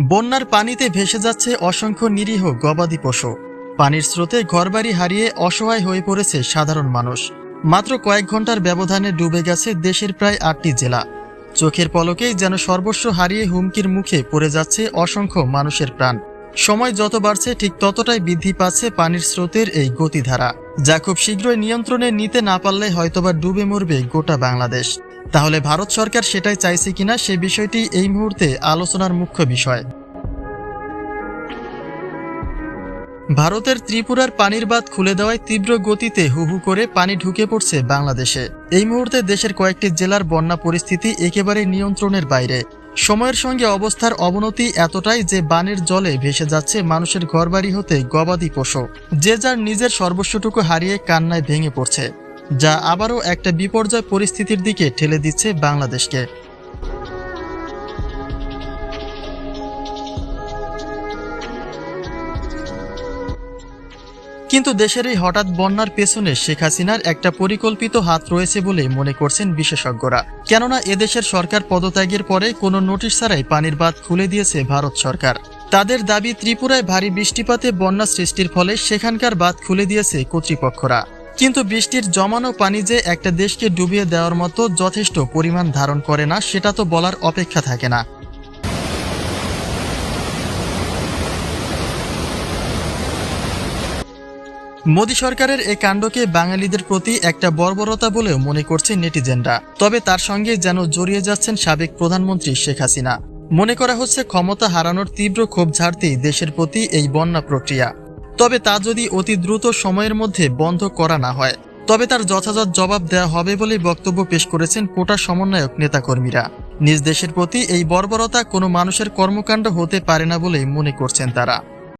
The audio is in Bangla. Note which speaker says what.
Speaker 1: বন্যার পানিতে ভেসে যাচ্ছে অসংখ্য নিরীহ গবাদি পশু। পানির স্রোতে ঘরবাড়ি হারিয়ে অসহায় হয়ে পড়েছে সাধারণ মানুষ। মাত্র কয়েক ঘণ্টার ব্যবধানে ডুবে গেছে দেশের প্রায় আটটি জেলা। চোখের পলকেই যেন সর্বস্ব হারিয়ে হুমকির মুখে পড়ে যাচ্ছে অসংখ্য মানুষের প্রাণ। সময় যত বাড়ছে, ঠিক ততটাই বৃদ্ধি পাচ্ছে পানির স্রোতের এই গতিধারা। যা খুব শীঘ্রই নিয়ন্ত্রণে নিতে না পারলে হয়তোবা ডুবে মরবে গোটা বাংলাদেশ। তাহলে ভারত সরকার সেটাই চাইছে কিনা সে বিষয়টি এই মুহূর্তে আলোচনার মুখ্য বিষয়। ভারতের ত্রিপুরার পানির বাঁধ খুলে দেওয়ায় তীব্র গতিতে হু হু করে পানি ঢুকে পড়ছে বাংলাদেশে। এই মুহূর্তে দেশের কয়েকটি জেলার বন্যা পরিস্থিতি একেবারে নিয়ন্ত্রণের বাইরে। সময়ের সঙ্গে অবস্থার অবনতি এতটাই যে বানের জলে ভেসে যাচ্ছে মানুষের ঘরবাড়ি হতে গবাদি পশু। যে যার নিজের সর্বস্বটুকু হারিয়ে কান্নায় ভেঙে পড়ছে। যা আবারও একটা বিপর্যয় পরিস্থিতির দিকে ঠেলে দিচ্ছে বাংলাদেশকে। কিন্তু দেশের এই হঠাৎ বন্যার পেছনে শেখ হাসিনার একটা পরিকল্পিত হাত রয়েছে বলে মনে করছেন বিশেষজ্ঞরা। কেননা এদেশের সরকার পদত্যাগের পরে কোনো নোটিশ ছাড়াই পানির বাঁধ খুলে দিয়েছে ভারত সরকার। তাদের দাবি ত্রিপুরায় ভারী বৃষ্টিপাতে বন্যা সৃষ্টির ফলে সেখানকার বাঁধ খুলে দিয়েছে কর্তৃপক্ষরা। কিন্তু বৃষ্টির জমানো পানি যে একটা দেশকে ডুবিয়ে দেওয়ার মতো যথেষ্ট পরিমাণ ধারণ করে না, সেটা তো বলার অপেক্ষা থাকে না। মোদী সরকারের এই কাণ্ডকে বাঙালিদের প্রতি একটা বর্বরতা বলেও মনে করছে নেটিজেনরা, তবে তার সঙ্গে যেন জড়িয়ে যাচ্ছেন সাবেক প্রধানমন্ত্রী শেখ হাসিনা। মনে করা হচ্ছে ক্ষমতা হারানোর তীব্র ক্ষোভ ঝাড়তেই দেশের প্রতি এই বন্যা প্রক্রিয়া। তবে তা যদি অতি দ্রুত সময়ের মধ্যে বন্ধ করা না হয়, তবে তার যথাযথ জবাব দেয়া হবে বলে বক্তব্য পেশ করেছেন কোটা সমন্বয়ক নেতাকর্মীরা। নিজ দেশের প্রতি এই বর্বরতা কোনো মানুষের কর্মকাণ্ড হতে পারে না বলে মনে করছেন তারা।